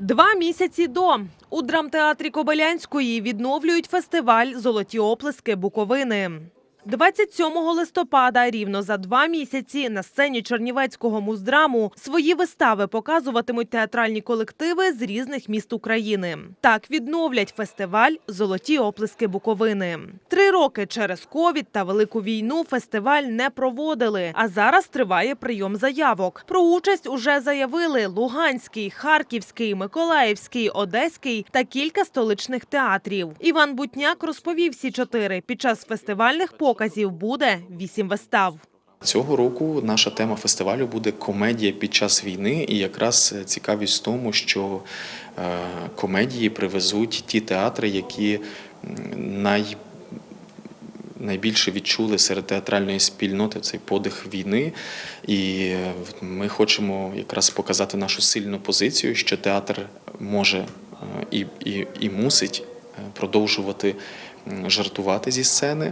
Два місяці до у драмтеатрі Кобилянської відновлюють фестиваль Золоті оплески Буковини. 27 листопада, рівно за два місяці, на сцені Чернівецького муздраму свої вистави показуватимуть театральні колективи з різних міст України. Так відновлять фестиваль Золоті оплески Буковини. Три роки через ковід та велику війну фестиваль не проводили. А зараз триває прийом заявок. Про участь уже заявили Луганський, Харківський, Миколаївський, Одеський та кілька столичних театрів. Іван Бутняк розповів всі чотири. Під час фестивальних показів буде вісім вистав. Цього року наша тема фестивалю буде комедія під час війни, і якраз цікавість в тому, що е, комедії привезуть ті театри, які най, найбільше відчули серед театральної спільноти цей подих війни. І е, ми хочемо якраз показати нашу сильну позицію, що театр може е, і, і, і мусить е, продовжувати жартувати зі сцени.